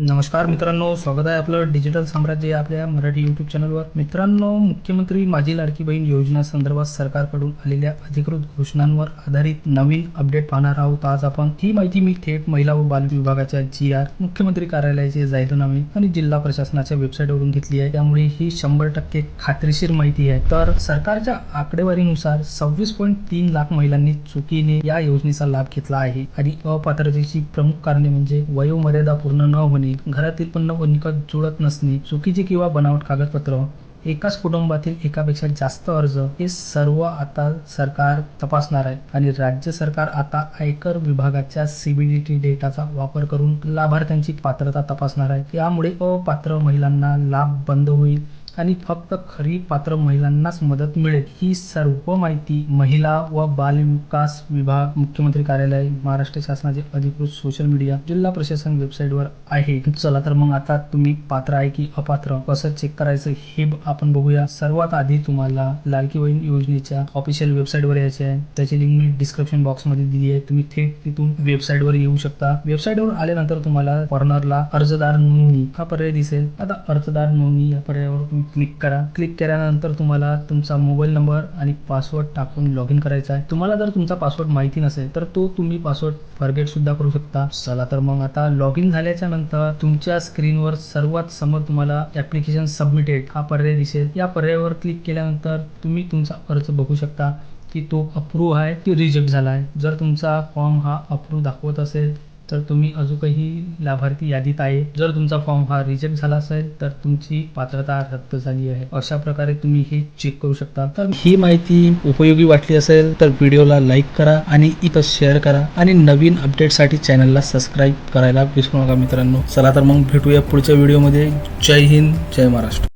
नमस्कार मित्रांनो स्वागत आहे आपलं डिजिटल साम्राज्य आपल्या मराठी यूट्यूब चॅनलवर मित्रांनो मुख्यमंत्री माझी लाडकी बहीण योजना संदर्भात सरकारकडून आलेल्या अधिकृत घोषणांवर आधारित नवीन अपडेट पाहणार आहोत. आज आपण ही माहिती मी थेट महिला व बाल विभागाच्या जी आर मुख्यमंत्री कार्यालयाचे जाहीरनामे आणि जिल्हा प्रशासनाच्या वेबसाईटवरून घेतली आहे. त्यामुळे ही शंभर टक्के खात्रीशीर माहिती आहे. तर सरकारच्या आकडेवारीनुसार सव्वीस पॉईंट तीन लाख महिलांनी चुकीने या योजनेचा लाभ घेतला आहे. आणि अपात्रतेची प्रमुख कारणे म्हणजे वयोमर्यादा पूर्ण न होणे घरातील पण निकट जुळत नसणे चुकीचे किंवा बनावट कागदपत्र एकाच कुटुंबातील एकापेक्षा जास्त अर्ज हे सर्व आता सरकार तपासणार आहे आणि राज्य सरकार आता आयकर विभागाच्या सीबीडीटी डेटाचा वापर करून लाभार्थ्यांची पात्रता तपासणार आहे. यामुळे अपात्र महिलांना लाभ बंद होईल. आणि फक्त खरी पात्र महिलांनाच मदत मिळेल. ही सर्व माहिती महिला व बाल विकास विभाग मुख्यमंत्री कार्यालय महाराष्ट्र शासनाचे अधिकृत सोशल मीडिया जिल्हा प्रशासन वेबसाईटवर आहे. चला तर मग आता तुम्ही पात्र आहे की अपात्र? कसं चेक करायचं हे ब- आपण बघूया. सर्वात आधी तुम्हाला लाडकी बहीण योजनेच्या ऑफिशियल वेबसाईटवर यायचे आहे. त्याची लिंक मी डिस्क्रिप्शन बॉक्समध्ये दिली आहे. तुम्ही थेट तिथून वेबसाईटवर येऊ शकता. वेबसाईटवर आल्यानंतर तुम्हाला कॉर्नरला अर्जदार नोंदणी हा पर्याय दिसेल. आता अर्जदार नोंदणी या पर्यायावर तुम्ही क्लिक करा. क्लिक केल्यानंतर तुम्हाला तुमचा मोबाईल नंबर आणि पासवर्ड टाकून लॉग इन करायचा आहे. तुम्हाला जर तुमचा पासवर्ड माहिती नसेल तर तो तुम्ही पासवर्ड फॉरगेट सुद्धा करू शकता. चला तर मग आता लॉग इन झाल्याच्यानंतर तुमच्या स्क्रीनवर सर्वात समोर तुम्हाला ऍप्लिकेशन सबमिटेड हा पर्याय दिसेल. या पर्यायावर क्लिक केल्यानंतर तुम्ही तुमचा अर्ज बघू शकता की तो अप्रूव्ह आहे की रिजेक्ट झाला आहे. जर तुमचा फॉर्म हा अप्रूव्ह दाखवत असेल तर तुम्ही अजूनही लाभार्थी यादीत आहे. जर तुमचा फॉर्म हा रिजेक्ट झाला असेल तर तुमची पात्रता रद्द झाली आहे. अशा प्रकारे तुम्ही हे चेक करू शकता. तर ही माहिती उपयोगी वाटली असेल तर व्हिडिओला लाईक करा आणि इथं शेअर करा. आणि नवीन अपडेटसाठी चॅनलला सबस्क्राईब करायला विसरू नका मित्रांनो. चला तर मग भेटूया पुढच्या व्हिडिओमध्ये जय हिंद जय महाराष्ट्र.